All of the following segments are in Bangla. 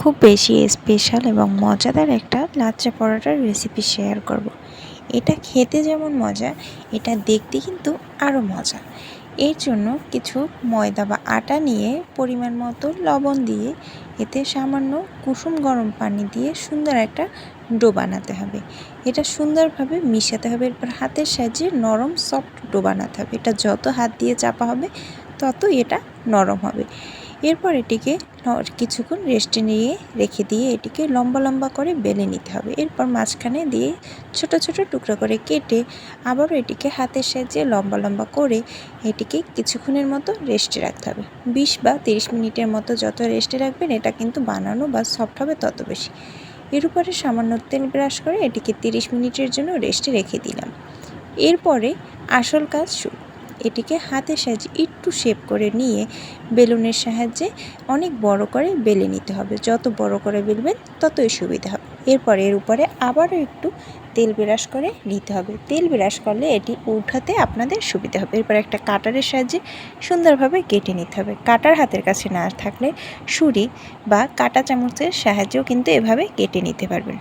খুব বেশি স্পেশাল এবং মজাদার একটা লাচ্চা পরোটার রেসিপি শেয়ার করব। এটা খেতে যেমন মজা, এটা দেখতে কিন্তু আরও মজা। এর জন্য কিছু ময়দা বা আটা নিয়ে পরিমাণ মতো লবণ দিয়ে এতে সামান্য কুসুম গরম পানি দিয়ে সুন্দর একটা ডো বানাতে হবে। এটা সুন্দরভাবে মিশাতে হবে, এরপর হাতের সাহায্যে নরম সফট ডো বানাতে হবে। এটা যত হাত দিয়ে চাপা হবে, ততই এটা নরম হবে। এরপর এটিকে কিছুক্ষণ রেস্টে নিয়ে রেখে দিয়ে এটিকে লম্বা লম্বা করে বেলে নিতে হবে। এরপর মাঝখানে দিয়ে ছোট ছোট টুকরো করে কেটে আবারও এটিকে হাতের সাহায্যে লম্বা লম্বা করে এটিকে কিছুক্ষণের মতো রেস্টে রাখতে হবে। বিশ বা তিরিশ মিনিটের মতো যত রেস্টে রাখবেন, এটা কিন্তু বানানো বা সফট হবে তত বেশি। এর উপরে সামান্য তেল ব্রাশ করে এটিকে তিরিশ মিনিটের জন্য রেস্টে রেখে দিলাম। এরপরে আসল কাজ শুরু। এটিকে হাতের সাহায্যে একটু শেপ করে নিয়ে বেলুনের সাহায্যে অনেক বড় করে বেলে নিতে হবে। যত বড় করে বেলবেন ততই সুবিধা হবে। এরপর এর উপরে আবারও একটু তেল বিরাস করে নিতে হবে। তেল বিরাস করলে এটি উঠাতে আপনাদের সুবিধা হবে। এরপর একটা কাটারের সাহায্যে সুন্দরভাবে কেটে নিতে হবে। কাটার হাতের কাছে না থাকলে ছুরি বা কাটা চামচের সাহায্যেও কিন্তু এভাবে কেটে নিতে পারবেন।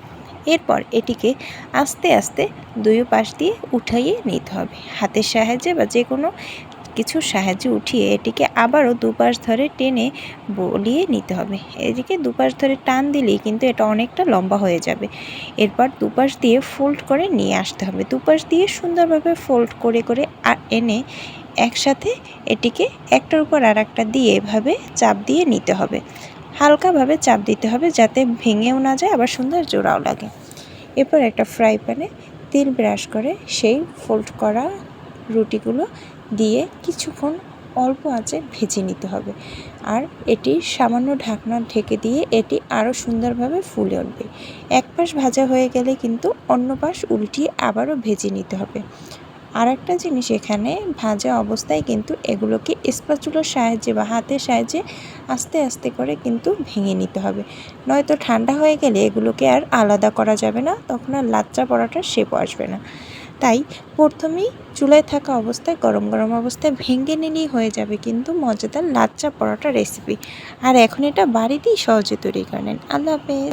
এরপর এটিকে আস্তে আস্তে দুই পাশ দিয়ে উঠাইয়ে নিতে হবে। হাতের সাহায্যে বা যে কোনো কিছুর সাহায্যে উঠিয়ে এটিকে আবারও দুপাশ ধরে টেনে বলিয়ে নিতে হবে। এদিকে দুপাশ ধরে টান দিলেই কিন্তু এটা অনেকটা লম্বা হয়ে যাবে। এরপর দুপাশ দিয়ে ফোল্ড করে নিয়ে আসতে হবে। দুপাশ দিয়ে সুন্দরভাবে ফোল্ড করে করে এনে একসাথে এটিকে একটার উপর আর একটা দিয়ে এভাবে চাপ দিয়ে নিতে হবে। হালকাভাবে চাপ দিতে হবে যাতে ভেঙেও না যায়, আবার সুন্দর জোড়াও লাগে। এরপর একটা ফ্রাই প্যানে তেল ব্রাশ করে সেই ফোল্ড করা রুটিগুলো দিয়ে কিছুক্ষণ অল্প আঁচে ভেজে নিতে হবে। আর এটি সামান্য ঢাকনা ঢেকে দিয়ে এটি আরও সুন্দরভাবে ফুলে উঠবে। এক পাশ ভাজা হয়ে গেলে কিন্তু অন্য পাশ উল্টিয়ে আবারও ভেজে নিতে হবে। আর একটা জিনিস এখানে, ভাজা অবস্থায় কিন্তু এগুলোকে স্পাচুলোর সাহায্যে বা হাতের সাহায্যে আস্তে আস্তে করে কিন্তু ভেঙে নিতে হবে। নয়তো ঠান্ডা হয়ে গেলে এগুলোকে আর আলাদা করা যাবে না, তখন আর লাচ্চা পরাটার শেপ আসবে না। তাই প্রথমেই চুলায় থাকা অবস্থায়, গরম গরম অবস্থায় ভেঙে নিলেই হয়ে যাবে কিন্তু মজাদার লাচ্চা পরোটা রেসিপি। আর এখন এটা বাড়িতেই সহজে তৈরি করে নেন। আল্লাহ হাফেজ।